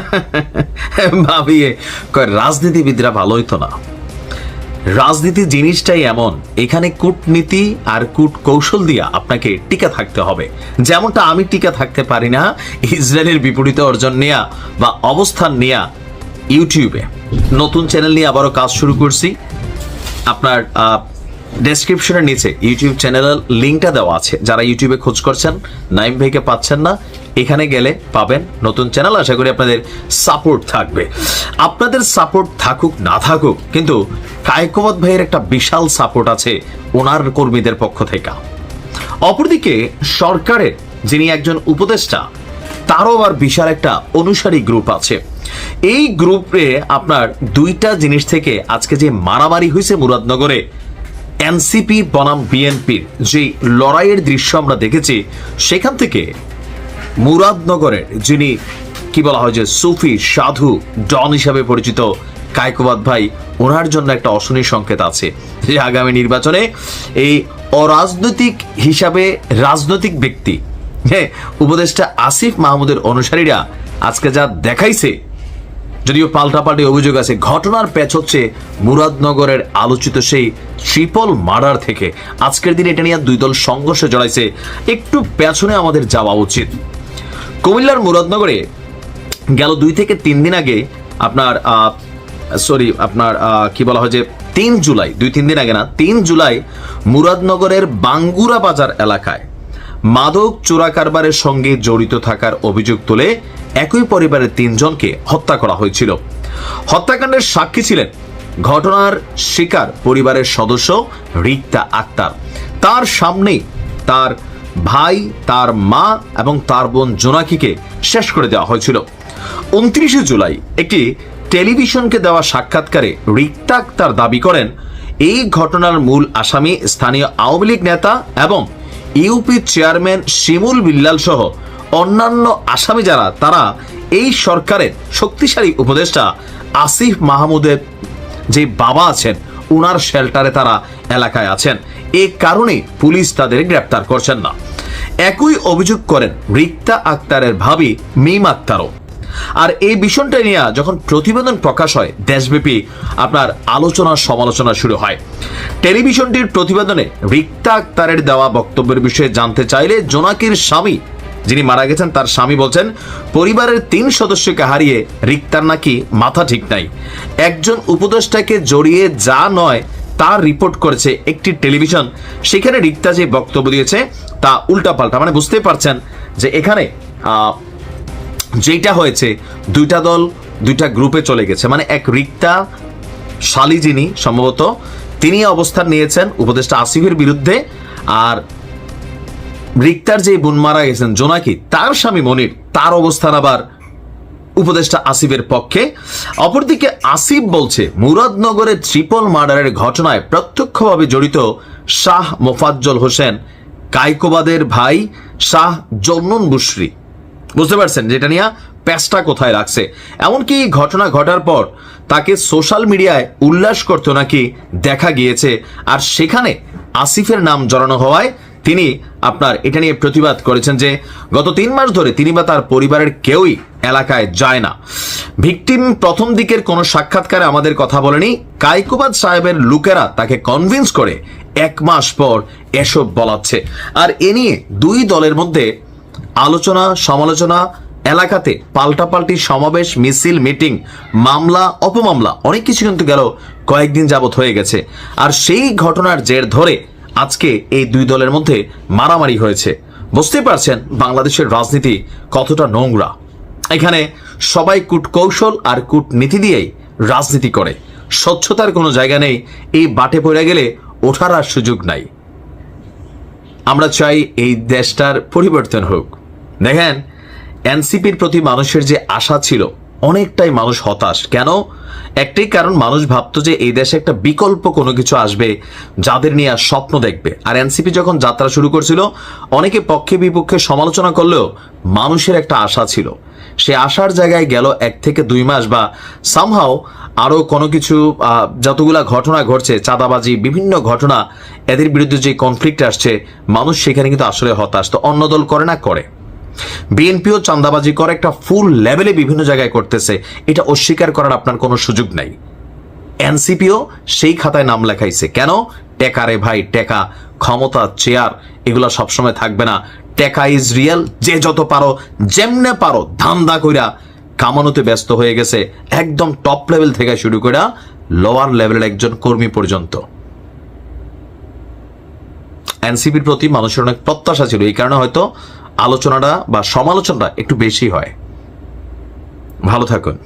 ভাবিয়ে কয়, রাজনীতিবিদরা ভালো হইতো না। রাজনীতি জিনিসটাই এমন, এখানে কূটনীতি আর কূট কৌশল দিয়া আপনাকে টিকে থাকতে হবে। যেমনটা আমি টিকে থাকতে পারি না, ইসরায়েলের বিপরীতে অর্জন নেয়া বা অবস্থান নেয়া ইউটিউবে। নতুন চ্যানেল নিয়ে আবারও কাজ শুরু করছি। আপনার ডেসক্রিপশনের নিচে ইউটিউব চ্যানেলের লিঙ্কটা দেওয়া আছে। যারা ইউটিউবে খোঁজ করছেন, নাইম ভাইকে পাচ্ছেন না। এখানে গেলে পাবেন নতুন চ্যানেল। আশা করি আপনাদের সাপোর্ট থাকবে। আপনাদের সাপোর্ট থাকুক, না থাকুক, কিন্তু কায়কোবত ভাইয়ের একটা বিশাল সাপোর্ট আছে ওনার কর্মীদের পক্ষ থেকে। অপরদিকে সরকারের যিনি একজন উপদেষ্টা, তারও আবার বিশাল একটা অনুসারী গ্রুপ আছে। এই গ্রুপে আপনার দুইটা জিনিস থেকে আজকে যে মারামারি হয়েছে মুরাদনগরে, এনসিপি বনাম বিএনপির যে লড়াইয়ের দৃশ্য আমরা দেখেছি, সেখান থেকে মুরাদনগরের, যিনি কি বলা হয় যে সুফি, সাধু, ডন হিসাবে পরিচিত কায়কোবাদ ভাই, ওনার জন্য একটা অশনি সংকেত আছে যে আগামী নির্বাচনে এই অরাজনৈতিক হিসাবে রাজনৈতিক ব্যক্তি হ্যাঁ উপদেষ্টা আসিফ মাহমুদের অনুসারীরা আজকে যা দেখাইছে, যদিও পাল্টাপাল্টি অভিযোগ আছে, ঘটনার প্যাচ হচ্ছে মুরাদনগরের আলোচিত সেই ট্রিপল মার্ডার থেকে। আজকের দিনে এটা নিয়ে দুই দল সংঘর্ষে জড়াইছে। একটু পেছনে আমাদের যাওয়া উচিত। কুমিল্লার মুরাদনগরে গেল দুই থেকে তিন দিন আগে আপনার সরি আপনার কি বলা হয় যে তিন জুলাই, দুই তিন দিন আগে না, তিন জুলাই মুরাদনগরের বাঙ্গুরা বাজার এলাকায় মাদক চোরা কারবারের সঙ্গে জড়িত থাকার অভিযোগ তুলে একই পরিবারের তিনজনকে হত্যা করা হয়েছিল। হত্যাকাণ্ডের সাক্ষী ছিলেন ঘটনার শিকার পরিবারের সদস্য রিক্তা আক্তার। তার সামনেই তার ভাই, তার মা এবং তার বোন জোনাকিকে শেষ করে দেওয়া হয়েছিল। উনত্রিশে জুলাই একটি টেলিভিশনকে দেওয়া সাক্ষাৎকারে রিক্তা আক্তার দাবি করেন, এই ঘটনার মূল আসামি স্থানীয় আওয়ামী লীগ নেতা এবং ইউপি চেয়ারম্যান শিমুল বিল্লাল সহ অন্যান্য আসামি যারা, তারা এই সরকারের শক্তিশালী উপদেষ্টা আসিফ মাহমুদের যে বাবা আছেন, উনার শেল্টারে তারা এলাকায় আছেন। এ কারণে পুলিশ তাদের গ্রেপ্তার করছেন না। একই অভিযোগ করেন রিক্তা আক্তারের ভাবি মিম আক্তারও। আর এই বিষয়টা নিয়ে যখন প্রতিবেদন প্রকাশ হয়, দেশব্যাপী আপনার আলোচনা সমালোচনা শুরু হয়। টেলিভিশনটির প্রতিবেদনে রিক্তা আক্তারের দেওয়া বক্তব্যের বিষয়ে জানতে চাইলে জোনাকির স্বামী, যিনি মারা গেছেন, তার স্বামী বলছেন, পরিবারের তিন সদস্যকে হারিয়ে রিক্তার নাকি মাথা ঠিক নাই। একজন উপদেষ্টাকে জড়িয়ে যা নয় তার রিপোর্ট করেছে একটি টেলিভিশন সেখানে রিক্তা যে বক্তব্য দিয়েছে, তা উল্টাপাল্টা। মানে বুঝতে পারছেন যে এখানে যেটা হয়েছে, দুইটা দল, দুইটা গ্রুপে চলে গেছে। মানে এক রিক্তা, শালি যিনি, সম্ভবত, তিনি অবস্থান নিয়েছেন উপদেষ্টা আসিফের বিরুদ্ধে, আর রিক্তার যে বোন মারা গেছেন, জোনাকি, তার স্বামী মনির, তার অবস্থান আবার উপদেষ্টা আসিফের পক্ষে। অপরদিকে আসিফ বলছে মুরাদনগরের ট্রিপল মার্ডারের ঘটনায় প্রত্যক্ষভাবে জড়িত শাহ মোফাজ্জল হোসেন, কাইকোবাদের ভাই শাহ জন্নুন বুশরি। বুঝতে পারছেন যেটা নিয়ে প্যাচটা কোথায় রাখছে। এমনকি ঘটনা ঘটার পর তাকে সোশ্যাল মিডিয়ায় উল্লাস করতে নাকি দেখা গিয়েছে। আর সেখানে আসিফের নাম জড়ানো হওয়ায় তিনি আপনার এটা নিয়ে প্রতিবাদ করেছেন যে, গত তিন মাস ধরে তিনি বা তার পরিবারের কেউই এলাকায় যায় না। ভিকটিম প্রথম দিকের কোনো সাক্ষাৎকারে আমাদের কথা বলেনি। কাইকুবাদ সাহেবের লোকেরা তাকে কনভিন্স করে এক মাস পর এসব বলাচ্ছে। আর এ নিয়ে দুই দলের মধ্যে আলোচনা, সমালোচনা, এলাকাতে পাল্টাপাল্টি সমাবেশ, মিছিল, মিটিং, মামলা, অপমামলা, অনেক কিছু কিন্তু গেল কয়েকদিন যাবত হয়ে গেছে। আর সেই ঘটনার জের ধরে আজকে এই দুই দলের মধ্যে মারামারি হয়েছে। বুঝতে পারছেন বাংলাদেশের রাজনীতি কতটা নোংরা। এখানে সবাই কূটকৌশল আর কূটনীতি দিয়েই রাজনীতি করে। স্বচ্ছতার কোনো জায়গা নেই, এই বাটে পড়ে গেলে ওঠার আর সুযোগ নাই। আমরা চাই এই দেশটার পরিবর্তন হোক। দেখেন, এনসিপির প্রতি মানুষের যে আশা ছিল অনেকটাই মানুষ হতাশ। কেন? একটাই কারণ, মানুষ ভাবতো যে এই দেশে একটা বিকল্প কোনো কিছু আসবে যাদের নিয়ে আর স্বপ্ন দেখবে। আর এনসিপি যখন যাত্রা শুরু করছিল, অনেকে পক্ষে বিপক্ষে সমালোচনা করলেও মানুষের একটা আশা ছিল। সে আশার জায়গায় গেল এক থেকে দুই মাস বা সামহাও আরও কোনো কিছু যতগুলা ঘটনা ঘটছে, চাঁদাবাজি, বিভিন্ন ঘটনা, এদের বিরুদ্ধে যে কনফ্লিক্ট আসছে, মানুষ সেখানে কিন্তু আসলে হতাশ। তো অন্য দল করে না, করে। বিএনপিও চান্দাবাজি করে একটা ফুল লেভেলে বিভিন্ন জায়গায় করতেছে। এটা অস্বীকার করার আপনার কোনো সুযোগ নাই। এনসিপিও সেই খাতায় নাম লেখাইছে। কেন? টেকা রে ভাই, টেকা। ক্ষমতা, চেয়ার, এগুলো সবসময় থাকবে না। টেকা ইজ রিয়েল যে যত পারো, যেমনে পারো, ধান্দা কইরা কামানোতে ব্যস্ত হয়ে গেছে। একদম টপ লেভেল থেকে শুরু করে লোয়ার লেভেলের একজন কর্মী পর্যন্ত। এনসিপির প্রতি মানুষের অনেক প্রত্যাশা ছিল। এই কারণে হয়তো আলোচনাটা বা সমালোচনাটা একটু বেশি হয়। ভালো থাকুন।